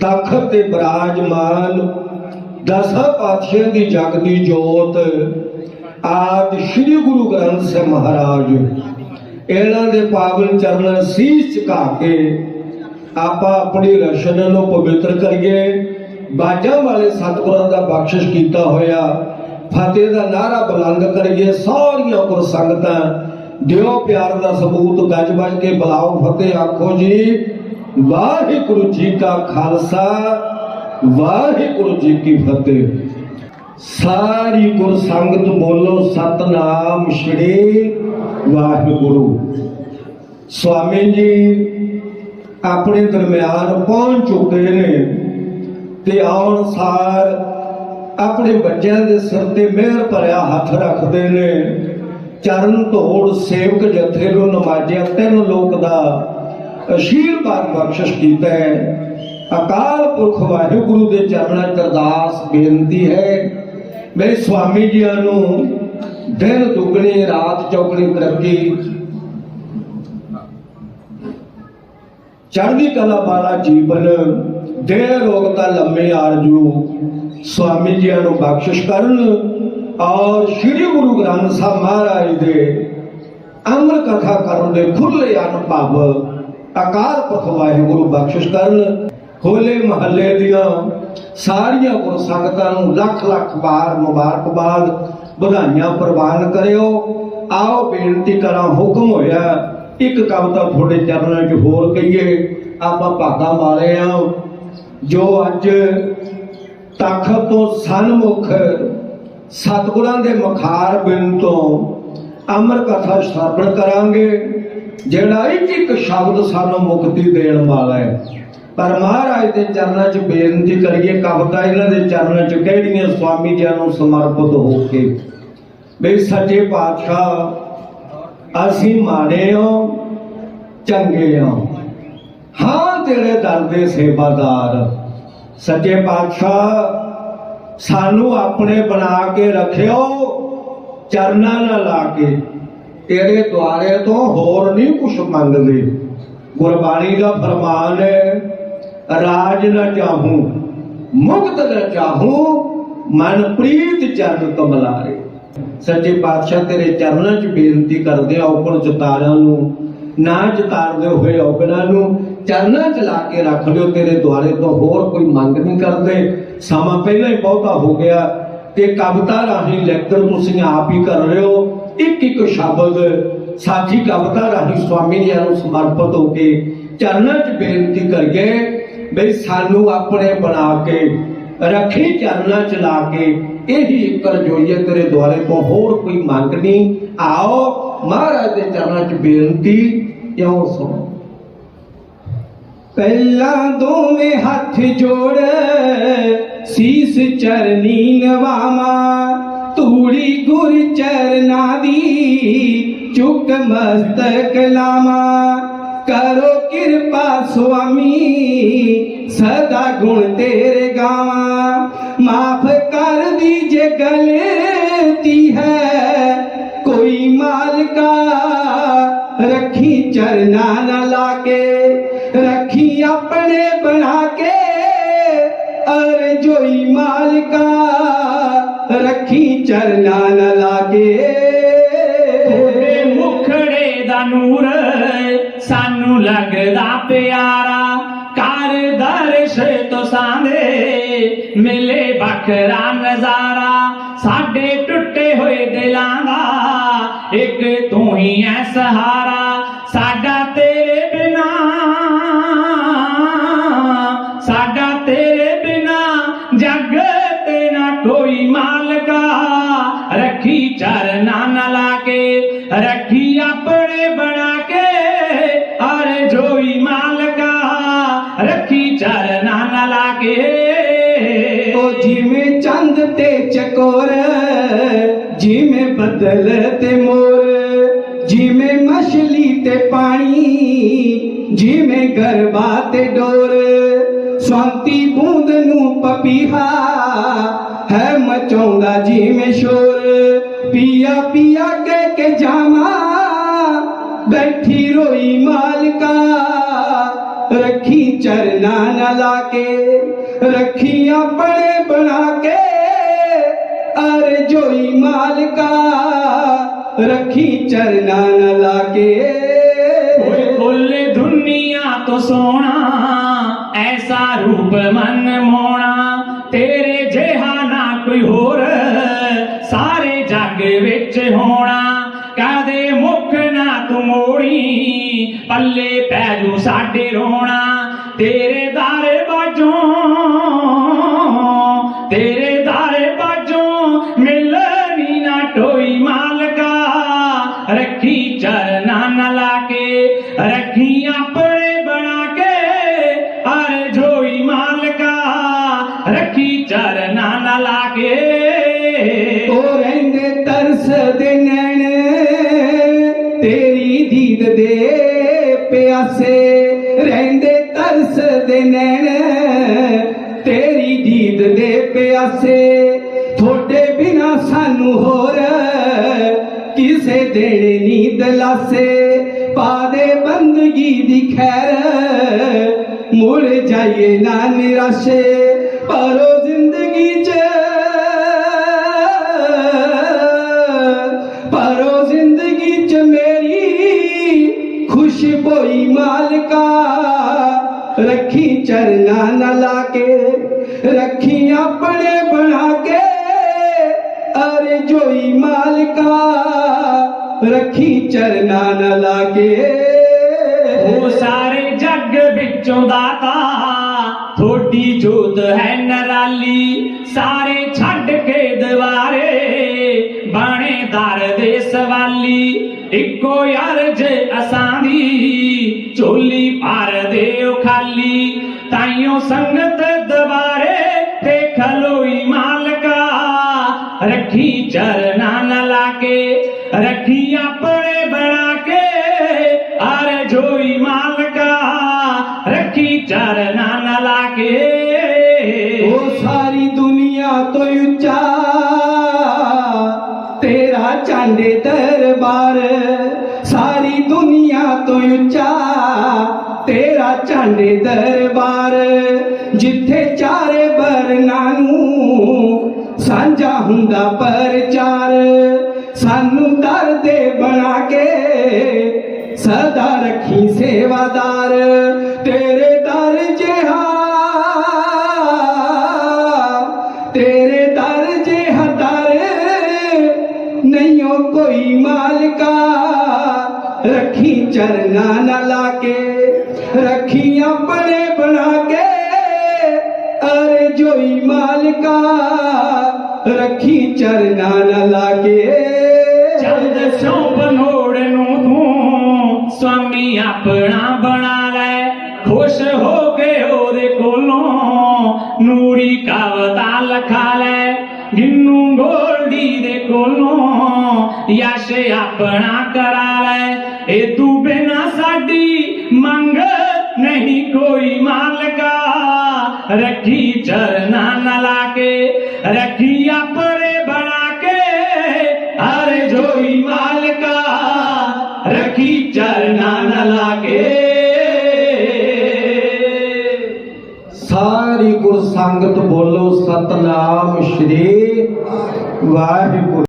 ਤਖਤ ਤੇ ਬਿਰਾਜਮਾਨ ਦਸਾਂ ਪਾਤਸ਼ਾਹਾਂ ਦੀ ਜਗ ਦੀ ਜੋਤ ਆਦ ਸ੍ਰੀ ਗੁਰੂ ਗ੍ਰੰਥ ਸਾਹਿਬ ਮਹਾਰਾਜ। ਇਹਨਾਂ ਦੇ ਪਾਵਨ ਚਰਨਾਂ ਸੀਸ ਝੁਕਾ ਕੇ ਆਪਾਂ ਆਪਣੀ ਰਸ਼ਨ ਨੂੰ ਪਵਿੱਤਰ ਕਰੀਏ। ਬਾਜਾਂ ਵਾਲੇ ਸਤਿਗੁਰਾਂ ਦਾ ਬਖਸ਼ਿਸ਼ ਕੀਤਾ ਹੋਇਆ। ਫਤਿਹ ਦਾ ਨਾਰਾ ਬੁਲੰਦ ਕਰੀਏ। ਸਾਰੀਆਂ ਗੁਰ ਸੰਗਤਾਂ ਦਿਓ ਪਿਆਰ ਦਾ ਸਬੂਤ ਗੱਜ ਵੱਜ ਕੇ ਬੁਲਾਓ। ਫਤਿਹ ਆਖੋ ਜੀ। ਵਾਹਿਗੁਰੂ ਜੀ ਕਾ ਖਾਲਸਾ, ਵਾਹਿਗੁਰੂ ਜੀ ਕੀ ਫਤਿਹ। ਸਾਰੀ ਗੁਰ ਸੰਗਤ ਬੋਲੋ, ਸਤਨਾਮ ਸ਼੍ਰੀ ਵਾਹਿਗੁਰੂ। ਸਵਾਮੀ ਜੀ ਆਪਣੇ ਦਰਮਿਆਨ ਪਹੁੰਚ ਚੁੱਕੇ ਨੇ ਤੇ ਆਉਣ ਸਾਰ ਆਪਣੇ ਬੱਚਿਆਂ ਦੇ ਸਿਰ ਤੇ ਮਿਹਰ ਭਰਿਆ ਹੱਥ ਰੱਖਦੇ ਨੇ। ਚਰਨ ਧੋੜ ਸੇਵਕ ਜਥੇ ਨੂੰ ਨਮਾਜ਼ਿਆ ਤਿੰਨ ਲੋਕ ਦਾ ਅਸ਼ੀਰਵਾਦ ਬਖਸ਼ਿਸ਼ ਕੀਤਾ ਹੈ। ਅਕਾਲ ਪੁਰਖ ਵਾਹਿਗੁਰੂ ਦੇ ਚਰਨਾਂ 'ਚ ਅਰਦਾਸ ਬੇਨਤੀ ਹੈ। ਮੇਰੇ ਸਵਾਮੀ ਜੀਆਂ ਨੂੰ ਦਿਨ ਦੁੱਗਣੀ, ਰਾਤ ਚੌਗਣੀ ਤਰੱਕੀ। ਚੜ੍ਹਦੀ ਕਲਾ ਵਾਲਾ ਜੀਵਨ ਦੇ ਰੋਗਤਾ ਲੰਮੇ ਆਰਜੂ। ਸਵਾਮੀ ਜੀਆਂ ਨੂੰ ਬਖਸ਼ਿਸ਼ ਕਰਨ ਔਰ ਸ੍ਰੀ ਗੁਰੂ ਗ੍ਰੰਥ ਸਾਹਿਬ ਮਹਾਰਾਜ ਦੇ ਅੰਮ੍ਰਿਤ ਕਥਾ ਕਰਨ ਦੇ ਖੁੱਲੇ ਅਨੁਭਵ ਅਕਾਲ ਪੁਰਖ ਵਾਹਿਗੁਰੂ ਬਖਸ਼ਿਸ਼ ਕਰਨ, ਹੋਲੇ ਮਹੱਲੇ ਦੀਆਂ ਸਾਰੀਆਂ ਗੁਰ ਸੰਗਤਾਂ ਨੂੰ ਲੱਖ ਲੱਖ ਵਾਰ ਮੁਬਾਰਕਬਾਦ ਵਧਾਈਆਂ ਪ੍ਰਵਾਨ ਕਰਿਓ। ਆਓ ਬੇਨਤੀ ਕਰਾਂ, ਹੁਕਮ ਹੋਇਆ, ਇੱਕ ਕਵਿਤਾ ਤੁਹਾਡੇ ਚਰਨਾਂ 'ਚ ਹੋਰ ਕਹੀਏ, ਆਪਾਂ ਭਾਗਾ ਵਾਲੇ ਆ। ਜੋ ਅੱਜ ਤਖਤ ਤੋਂ ਸਨਮੁਖ ਸਤਿਗੁਰਾਂ ਦੇ ਮਖਾਰ ਬਿਨ ਤੋਂ ਅਮਰ ਕਥਾ ਸਰਵਣ ਕਰਾਂਗੇ ਜਿਹੜਾ ਇੱਕ ਸ਼ਬਦ ਸਾਨੂੰ ਮੁਕਤੀ ਦੇਣ ਵਾਲਾ ਹੈ। ਪਰ ਮਹਾਰਾਜ ਦੇ ਚਰਨਾਂ 'ਚ ਬੇਨਤੀ ਕਰੀਏ, ਕਵਿਤਾ ਇਹਨਾਂ ਦੇ ਚਰਨਾਂ 'ਚ ਕਿਹੜੀਆਂ ਸਵਾਮੀ ਜੀ ਨੂੰ ਸਮਰਪਿਤ ਹੋ ਕੇ? ਵੀ ਸੱਚੇ ਪਾਤਸ਼ਾਹ, ਅਸੀਂ ਮਾੜੇ ਹਾਂ, ਚੰਗੇ ਹਾਂ। ਹਾਂ, ਤੇਰੇ ਦਰ ਦੇ ਸੇਵਾਦਾਰ। ਸੱਚੇ ਪਾਤਸ਼ਾਹ, ਸਾਨੂੰ ਆਪਣੇ ਬਣਾ ਕੇ ਰੱਖਿਓ, ਚਰਨਾਂ ਨਾਲ ਲਾ ਕੇ। ਤੇਰੇ ਦੁਆਰੇ ਤੋਂ ਹੋਰ ਨਹੀਂ ਕੁਛ ਮੰਗਦੇ। ਗੁਰਬਾਣੀ ਦਾ ਫਰਮਾਨ ਹੈ, ਰਾਜ ਨਾ ਚਾਹੂੰ, ਮੁਕਤ ਨਾ ਚਾਹੂੰ, ਮਨ ਪ੍ਰੀਤ ਚਰਨ ਕਮਲਾਰੇ। ਸੱਚੇ ਪਾਤਸ਼ਾਹ ਤੇਰੇ ਚਰਨਾਂ 'ਚ ਬੇਨਤੀ ਕਰਦੇ ਆ ਉੱਪਰ ਚਤਾਰਾਂ ਨੂੰ, ਨਾ ਚਤਾਰਦੇ ਹੋਏ ਔਗਣਾ ਨੂੰ, ਚਰਨਾਂ 'ਚ ਲਾ ਕੇ ਰੱਖ ਲਿਓ, ਤੇਰੇ ਦੁਆਰੇ ਤੋਂ ਹੋਰ ਕੋਈ ਮੰਗ ਨਹੀਂ ਕਰਦੇ। ਸਮਾਂ ਪਹਿਲਾਂ ਹੀ ਬਹੁਤਾ ਹੋ ਗਿਆ, ਤੇ ਕਵਿਤਾ ਰਾਹੀਂ ਲੈਕਚਰ ਤੁਸੀਂ ਆਪ ਹੀ ਕਰ ਰਹੇ ਹੋ। ਇੱਕ ਇੱਕ ਸ਼ਬਦ ਸਾਥੀ ਕਵਿਤਾ ਰਾਹੀਂ ਸਵਾਮੀ ਜੀ ਨੂੰ ਸਮਰਪਿਤ ਹੋ ਕੇ ਚਰਨਾਂ 'ਚ ਬੇਨਤੀ ਕਰੀਏ ਬਈ ਸਾਨੂੰ ਆਪਣੇ ਬਣਾ ਕੇ ਰੱਖੀ ਚਰਨਾਂ 'ਚ ਲਾ ਕੇ ਇਹੀ ਇੱਕ ਰਜੋਈਏ ਤੇਰੇ ਦੁਆਰੇ ਤੋਂ ਹੋਰ ਕੋਈ ਮੰਗ ਨਹੀਂ। ਆਓ ਮਹਾਰਾਜ ਦੇ ਚਰਨਾਂ 'ਚ ਬੇਨਤੀ ਇਉਂ ਸੁਣੋ? ਪਹਿਲਾਂ ਦੋਵੇਂ ਹੱਥ ਜੋੜ, ਸੀਸ ਚਰਨੀ ਨਵਾਵਾ, ਧੂੜੀ ਗੁਰ ਚਰਨਾ ਦੀ ਚੁੱਕ ਮਸਤਕ ਲਾਵਾ ਕਰੋ ਕਿਰਪਾ ਸੁਆਮੀ ਸਦਾ ਗੁਣ ਤੇਰੇ ਗਾਵਾਂ ਮਾਫ ਕਰ ਦੀ ਜੇ ਗਲਤੀ ਹੈ ਕੋਈ ਮਾਲਕਾ ਰੱਖੀ ਚਰਨਾ ਨੂਰ ਸਾਨੂੰ ਲੱਗਦਾ ਪਿਆਰਾ। ਕਰ ਦਰਸ਼ ਤੋਂ ਸਾਂਦੇ ਮਿਲੇ ਬਖਰਾ ਨਜ਼ਾਰਾ। ਸਾਡੇ ਟੁੱਟੇ ਹੋਏ ਦਿਲਾਂ ਦਾ ਇੱਕ ਤੂੰ ਹੀ ਐ ਸਹਾਰਾ। ਚੰਦ ਤੇ ਚਕੋਰ ਜਿਵੇਂ ਬਦਲ ਤੇ ਮੋਰ ਜਿਵੇਂ ਮਛਲੀ ਤੇ ਪਾਣੀ ਜਿਵੇਂ ਗਰਬਾ ਤੇ ਡੋਰ ਸ਼ਾਂਤੀ ਬੂੰਦ ਨੂੰ ਪਪੀਹਾ ਹੈ ਮਚਾਉਂਦਾ ਜਿਵੇਂ ਸ਼ੋਰ ਪੀਆ ਪੀਆ ਕਹਿ ਕੇ ਜਾਵਾਂ ਬੈਠੀ ਰੋਈ ਮਾਲਕਾ ਰੱਖੀ ਚਰਨਾ ਨਾ ਲਾ ਕੇ ਰੱਖੀ ਆਪਣੇ ਬਣਾ ਕੇ ਅਰ ਜੋਈ ਮਾਲਕਾ, ਰੱਖੀ ਚਰਨਾ ਨਾ ਲਾ ਕੇ ਓਏ ਖੋਲੇ ਦੁਨੀਆ ਤੋਂ ਸੋਹਣਾ, ਐਸਾ ਰੂਪ ਮਨ ਮੋਣਾ। ਤੇਰੇ ਜਿਹਾ ਨਾ ਕੋਈ ਹੋਰ, ਸਾਰੇ ਜੱਗ ਵਿੱਚ ਹੋਣਾ। ਕਦੇ ਮੁੱਖ ਨਾ ਤੂੰ ਮੋੜੀ, ਪੱਲੇ ਪੈ ਜੂ ਸਾਡੇ ਰੋਣਾ। ਤੇਰੇ ਦਾਰੇ ਬਾਜੋਂ ਤੇਰੇ ਨਾ ਉਹ ਰਹਿੰਦੇ ਤਰਸ ਦੇ ਨੈਣ, ਤੇਰੀ ਦੀਦ ਦੇ ਪਿਆਸੇ। ਰਹਿੰਦੇ ਤਰਸ ਦੇ ਨੈਣ, ਤੇਰੀ ਦੀਦ ਦੇ ਪਿਆਸੇ। ਤੁਹਾਡੇ ਬਿਨਾ ਸਾਨੂੰ ਹੋਰ ਕਿਸੇ ਦੇਣੇ ਨੀ ਦਲਾਸੇ। ਪਾ ਦੇ ਬੰਦਗੀ ਦੀ ਖੈਰ, ਮੁੜ ਜਾਈਏ ਨਾ ਨਿਰਾਸ਼ੇ। ਪਰੋ ਖੁਸ਼ਬੋਈ ਮਾਲਕਾ। ਰੱਖੀ ਚਰਨਾ ਨਾ ਲਾ ਕੇ, ਰੱਖੀ ਆਪਣੇ ਬਣਾ ਕੇ। ਅਰੇ ਜੋਈ ਮਾਲਕਾ, ਰੱਖੀ ਚਰਨਾ ਨਾ ਲਾ ਕੇ। ਉਹ ਸਾਰੇ ਜੱਗ ਵਿੱਚੋਂ ਦਾਤਾ ਥੋੜੀ ਜੋਤ ਹੈ ਨਰਾਲੀ। ਸਾਰੇ ਛੱਡ ਕੇ ਦਵਾਰੇ ਬਾਣੇਦਾਰ ਦੇ ਸਵਾਲੀ। ਇੱਕੋ ਯਾਰ ਜੇ ਅਸਾਂ ਦੀ ਝੋਲੀ ਭਰ ਦਿਓ ਖਾਲੀ ਤਾਈਓ ਸੰਗਤ ਦਵਾਰੇ ਤੇ ਖਲੋਈ ਮਾਲਕਾ ਰੱਖੀ ਚਰਨਾ ਨਾ ਲਾ ਕੇ ਰੱਖੀ ਆਪਣੇ ਬਣਾ ਕੇ ਅਰ ਜੋਈ ਮਾਲਕਾ ਰੱਖੀ ਚਰਨਾ ਨਾ ਲਾ ਕੇ ਉਹ ਸਾਰੀ ਦੁਨੀਆ ਤੋਂ ਉੱਚਾ ਤੇਰਾ ਤੇਰਾ ਦਰਬਾਰ, ਜਿੱਥੇ ਚਾਰੇ ਬਰਨਾਂ ਨੂੰ ਸਾਂਝਾ ਹੁੰਦਾ ਪ੍ਰਚਾਰ। ਸਾਨੂੰ ਦਰ ਦੇ ਬਣਾ ਕੇ ਸਦਾ ਰੱਖੀ ਸੇਵਾਦਾਰ। ਤੇਰੇ ਜੋਈ ਮਾਲਕਾ, ਰੱਖੀ ਚਰਨਾ ਨਾ ਲਾ ਕੇ ਚੰਦ ਸੌ ਬਨੋੜ ਨੂੰ ਤੂੰ, ਸਵਾਮੀ ਆਪਣਾ ਬਣਾ ਲੈ। ਖੁਸ਼ ਹੋ ਕੇ ਉਹਦੇ ਕੋਲੋਂ ਨੂਰੀ ਕਵਤਾ ਲਖਾ ਲੈ। ਗਿੰਨੂ ਗੋਲਡੀ ਦੇ ਕੋਲੋਂ ਯਸ਼ ਆਪਣਾ ਕਰਾ ਲੈ। ਇਹ ਤੂੰ ਬਿਨਾ ਸਾਡੀ ਮੰਗ ਨਹੀਂ ਕੋਈ ਮਾਲਕਾ। ਰੱਖੀ ਚਰਨਾ ਨਾ ਲਾ ਰੱਖੀ ਆਪਣੇ ਬਣਾ ਕੇ, ਹਰ ਜੋਈ ਮਾਲਕਾ, ਰੱਖੀ ਚਰਨਾ ਨਾ ਲਾ ਸਾਰੀ ਗੁਰ ਸੰਗਤ ਬੋਲੋ ਸਤਨਾਮ ਸ਼੍ਰੀ ਵਾਹਿਗੁਰੂ।